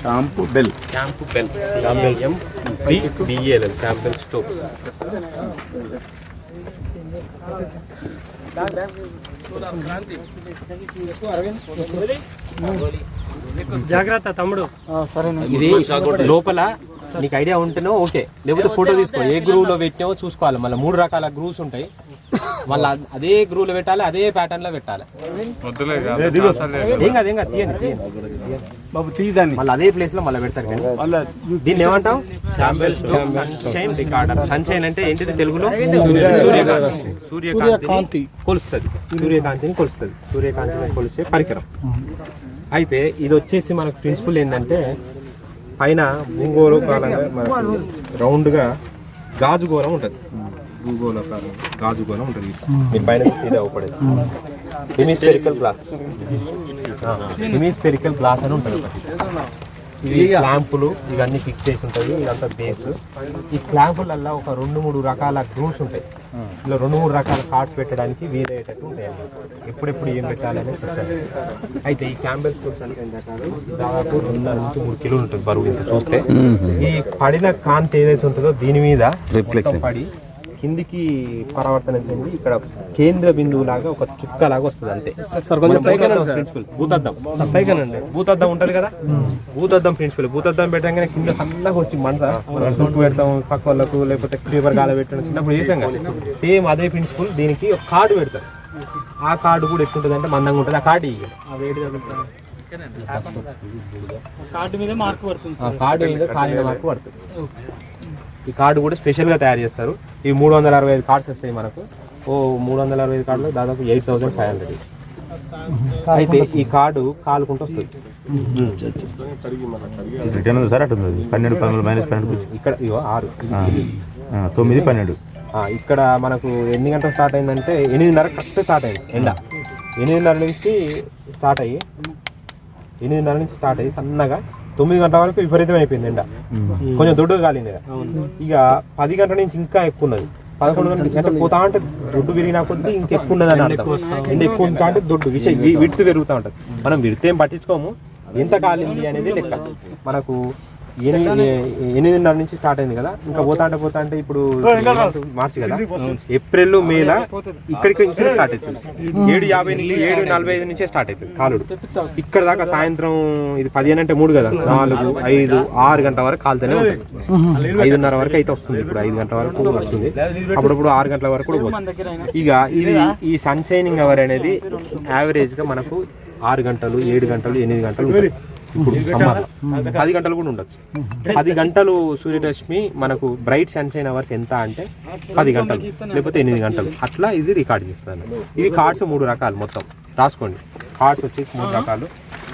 Shampoo bell camp bell CM బిఎల్ఎల్ Campbell Stokes జాగ్రత్త తమ్ముడు. ఇది లోపల నీకు ఐడియా ఉంటేనో ఓకే. లేకపోతే ఫోటో తీసుకో. ఏ గ్రూవ్లో పెట్టినావో చూసుకోవాలి. మళ్ళీ మూడు రకాల గ్రూవ్స్ ఉంటాయి. మళ్ళీ అదే గ్రూవ్లో పెట్టాలి. అదే ప్యాటర్న్లో పెట్టాలి ఏం కాదు ఏం కాదు తీయండి తీయండి. బాబు తీయదాన్ని మళ్ళీ అదే ప్లేస్లో మళ్ళీ పెడతారు కానీ. దీన్ని ఏమంటాం సన్షైన్ రికార్డర్ సన్షైన్ అంటే ఏంటిది తెలుగులో? సూర్యకాంతి. సూర్యకాంతి. కొలుస్తుంది. సూర్యకాంతిని కొలుస్తుంది. సూర్యకాంతిని కొలిచే పరికరం. అయితే ఇది వచ్చేసి మనకు ప్రిన్సిపల్ ఏంటంటే పైన భూగోళకాలంగా మనకు రౌండ్గా గాజు గోళం ఉంటుంది. భూగోళకాలం గాజు గోళం ఉంటుంది. మీ పైన ఇది అవపడేది హెమిస్పెరికల్ గ్లాస్. హెమిస్పెరికల్ గ్లాస్ అని ఉంటుంది. ఇవి క్లాంపులు ఇవన్నీ ఫిక్స్ చేసి ఉంటాయి ఇదంతా బేస్ ఈ క్లాంపులల్లో ఒక రెండు మూడు రకాల గ్రూవ్స్ ఉంటాయి. ఇలా రెండు మూడు రకాల కార్డ్స్ పెట్టడానికి వీలయ్యేటట్టు ఉంటాయి ఎప్పుడెప్పుడు ఏం పెట్టాలని చెప్తాను అయితే ఈ క్యాంబెల్ స్టోర్స్ అంటే ఏంటంటే దాదాపు రెండున్నర నుంచి మూడు కిలోలు ఉంటుంది బరువు. ఇంత చూస్తే ఈ పడిన కాంతి ఏదైతే ఉంటుందో దీని మీద పడి కిందికి పరావర్తనం చెంది ఇక్కడ కేంద్ర బిందువు లాగా ఒక చుక్క లాగా వస్తుంది అంతే. ప్రిన్సిపల్ భూతద్దం పైగానండి భూతద్దం. ఉంటది కదా? భూతద్దం ప్రిన్సిపల్ భూతద్దం పెట్టగానే కింద సన్నగా వచ్చి మంట సుట్టు పెడతాం పక్క వాళ్ళకు లేకపోతే పేపర్ గాల పెట్టడం చిన్నప్పుడు చేసాం కదా? సేమ్ అదే ప్రిన్సిపల్ దీనికి ఒక కార్డు పెడతారు ఆ కార్డు కూడా ఎట్లుంటుంది అంటే మందంగా ఉంటుంది. ఆ కార్డు ఇయ్యాలి. కార్డు మీద మార్క్ పడుతుంది ఆ కార్డు మీద కాలిన మార్కు పడుతుంది. ఈ కార్డు కూడా స్పెషల్గా తయారు చేస్తారు. ఈ మూడు వందల అరవై ఐదు కార్డ్స్ వస్తాయి మనకు. ఓ మూడు వందల అరవై ఐదు కార్డులు దాదాపు ఎయిట్ థౌసండ్ ఫైవ్ హండ్రెడ్. అయితే ఈ కార్డు కాలుకుంటూ వస్తుంది. రిటర్న్ ఉంది సార్? అటు పన్నెండు పన్నెండు మైనస్ పన్నెండు ఇక్కడ ఇగో ఆరు. తొమ్మిది పన్నెండు. ఇక్కడ మనకు ఎన్ని గంటలు స్టార్ట్ అయిందంటే ఎనిమిదిన్నర కరెక్ట్ స్టార్ట్ అయింది. ఎండ. ఎనిమిదిన్నర నుంచి స్టార్ట్ అయ్యి ఎనిమిదిన్నర నుంచి స్టార్ట్ అయ్యి సన్నగా తొమ్మిది గంటల వరకు విపరీతం అయిపోయింది ఎండ. కొంచెం దొడ్డుగా కాలింది. ఇక పది గంటల నుంచి ఇంకా ఎక్కువ ఉన్నది. పదకొండు గంటల నుంచి అంటే పోతా అంటే దొడ్డు పెరిగినా కొద్దీ ఇంకెక్కువ ఉన్నది అని అర్థం. ఎండ ఎక్కువ ఉంటా అంటే దొడ్డు విషయం విడుతు పెరుగుతూ ఉంటుంది. మనం విడితే ఏం పట్టించుకోము? ఎంత కాలింది అనేది లెక్క. మనకు ఎనిమిదిన్నర నుంచి స్టార్ట్ అయింది కదా. ఇంకా పోతా అంటే పోతా అంటే ఇప్పుడు మార్చి కదా. ఏప్రిల్ మేల ఇక్కడికి నుంచి స్టార్ట్ అవుతుంది. ఏడు యాభై నుంచి ఏడు నలభై ఐదు నుంచే స్టార్ట్ అవుతుంది కాలుడు. ఇక్కడ దాకా సాయంత్రం ఇది పదిహేను అంటే మూడు కదా. నాలుగు ఐదు ఆరు గంటల వరకు కాలుతూనే ఉంటుంది. ఐదున్నర వరకు అయితే వస్తుంది. ఇప్పుడు ఐదు గంటల వరకు వస్తుంది. అప్పుడప్పుడు ఆరు గంటల వరకు కూడా పోతుంది. ఇక ఇది ఈ సన్షైనింగ్ అవర్ అనేది యావరేజ్గా మనకు ఆరు గంటలు ఏడు గంటలు ఎనిమిది గంటలు. ఇప్పుడు. పది గంటలు కూడా ఉండొచ్చు. పది గంటలు సూర్యరశ్మి మనకు బ్రైట్ సన్షైన్ అవర్స్ ఎంత అంటే పది గంటలు లేకపోతే ఎనిమిది గంటలు. అట్లా ఇది రికార్డ్ చేస్తాను. ఇది కార్డ్స్ మూడు రకాలు మొత్తం. రాసుకోండి. కార్డ్స్ వచ్చేసి మూడు రకాలు.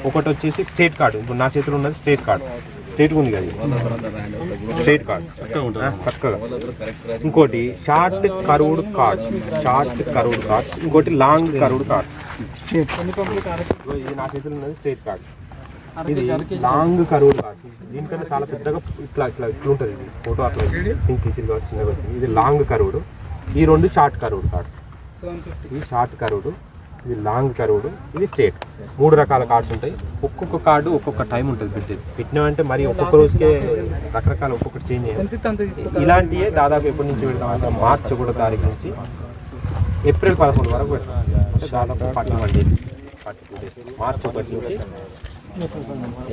ఒకటి వచ్చేసి స్టేట్ కార్డు. ఇప్పుడు నా చేతిలో ఉన్నది స్టేట్ కార్డు. స్టేట్ ఉంది కదా. Straight card. చక్కగా ఇంకోటి short curved cards. Short curved cards. ఇంకోటి లాంగ్ కరువుడ్ కార్డ్స్. ఇది నా చేతిలో ఉన్నది స్టేట్ కార్డ్. ఇది లాంగ్ కరువుడ్ కార్డ్ దీనికన్నా చాలా పెద్దగా ఇట్లా ఇట్లా ఇట్లా ఉంటుంది ఇది. ఫోటో అట్లా పింక్ తీసి కావచ్చు చిన్నగా వచ్చింది. ఇది లాంగ్ కరువుడ్. ఈ రెండు షార్ట్ కరువుడ్ కార్డ్ ఇది షార్ట్ కరువుడ్. ఇది లాంగ్ కరువుడ్. ఇది స్టేట్ మూడు రకాల కార్డ్స్ ఉంటాయి. ఒక్కొక్క కార్డు ఒక్కొక్క టైం ఉంటుంది పెట్టేది పెట్టినామంటే మరి ఒక్కొక్క రోజుకే రకరకాల ఒక్కొక్కటి చేంజ్ చేయాలి. ఇలాంటివే దాదాపు ఎప్పటి నుంచి పెడతాం అంటే మార్చి ఒకటో తారీఖు నుంచి ఏప్రిల్ పదకొండు వరకు పెడతాం. అంటే దాదాపు వన్ డేస్ మార్చి ఒకటి నుంచి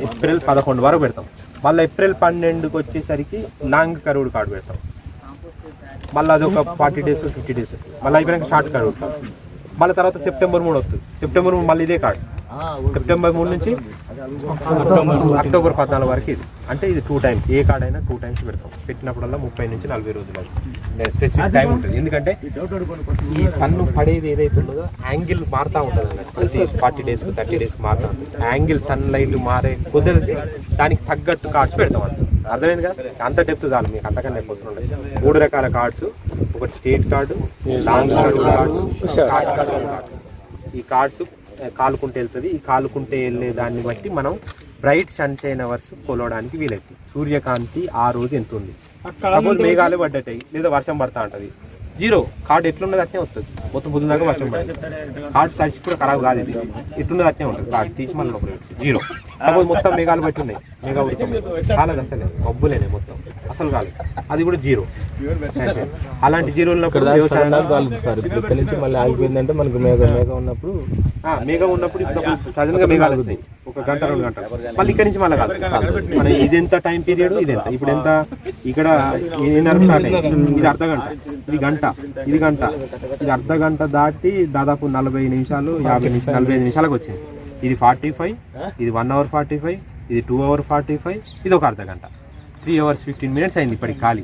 ఏప్రిల్ పదకొండు వరకు పెడతాం. మళ్ళీ ఏప్రిల్ పన్నెండుకి వచ్చేసరికి లాంగ్ కరువుడు కార్డు పెడతాం. మళ్ళీ అది ఒక ఫార్టీ డేస్ ఫిఫ్టీ డేస్ మళ్ళీ అయిపోయాక షార్ట్ కార్డు పెడతాం మళ్ళీ తర్వాత సెప్టెంబర్ మూడు వస్తుంది. సెప్టెంబర్ మూడు మళ్ళీ ఇదే కార్డు సెప్టెంబర్ మూడు నుంచి అక్టోబర్ పద్నాలుగు వరకు ఇది. అంటే ఇది టూ టైమ్స్ ఏ కార్డ్ అయినా టూ టైమ్స్ పెడతాం. పెట్టినప్పుడల్లా ముప్పై నుంచి నలభై రోజులు స్పెసిఫిక్ టైం ఉంటుంది. ఎందుకంటే ఈ సన్ను పడేది ఏదైతే ఉన్నదో యాంగిల్ మారుతా ఉంటుంది అన్నట్టు. ప్రతి ఫార్టీ డేస్ థర్టీ డేస్ మారుతా ఉంటుంది. యాంగిల్ సన్ లైట్ మారే కుదిరితే దానికి తగ్గట్టు కార్డ్స్ పెడతాం అంత. అర్థమైంది కదా? అంత డెప్త్ చాలు. మీకు అంతకన్నా ఎక్కువ అవసరం లేదు మూడు రకాల కార్డ్స్ ఒకటి straight card long cards short cards ఈ కార్డ్స్ కాలుకుంటే వెళ్తుంది. ఈ కాలుకుంటే వెళ్ళే దాన్ని బట్టి మనం బ్రైట్ సన్షైన్ అవర్స్ కొలవడానికి వీలవుతుంది సూర్యకాంతి ఆ రోజు ఎంత ఉంది? సపోజ్ మేఘాలు పడ్డటాయి లేదా వర్షం పడతా ఉంటది. జీరో కార్డు ఎట్లున్నది అట్నే వస్తుంది. మొత్తం పొద్దున దాకా వర్షం పడింది. కార్డు తడిసి కూడా ఖరాబ్ కాదు ఇది. ఎట్లున్నది అట్నే ఉంటుంది. కార్డు తీసి పెట్టి. జీరో. కాకపోతే మొత్తం మేఘాలు బట్టి ఉన్నాయి. మేఘా కాలేదు అసలే. మబ్బులేనే మొత్తం. అసలు కాదు అది కూడా జీరో. అలాంటి జీరో ఉన్నప్పుడు వ్యవసాయం మళ్ళీ ఆగిపోయిందంటే మనకు మేఘ మేఘ ఉన్నప్పుడు మేఘం ఉన్నప్పుడు సడన్గా మేఘాలు ఒక గంట రెండు గంటలు. మళ్ళీ ఇక్కడ నుంచి మళ్ళీ కాదు. మన ఇది ఎంత టైం పీరియడ్ ఇది ఎంత ఇప్పుడు ఎంత? ఇక్కడ ఇది అర్ధ గంట. ఇది గంట. ఇది గంట. ఇది అర్ధ గంట దాటి దాదాపు నలభై నిమిషాలు యాభై నిమిషాలు నలభై ఐదు నిమిషాలకు వచ్చింది. ఇది ఫార్టీ ఫైవ్ ఇది వన్ అవర్ ఫార్టీ ఫైవ్ ఇది టూ అవర్ ఫార్టీ ఫైవ్ ఇది ఒక అర్ధ గంట. త్రీ అవర్స్ ఫిఫ్టీన్ మినిట్స్ అయింది ఇప్పటికి ఖాళీ.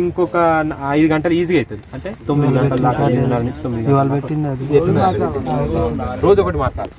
ఇంకొక ఐదు గంటలు ఈజీగా అవుతుంది. అంటే తొమ్మిది గంటల దాకా తొమ్మిది గంటల దాకా. రోజు ఒకటి మాట్లాడు.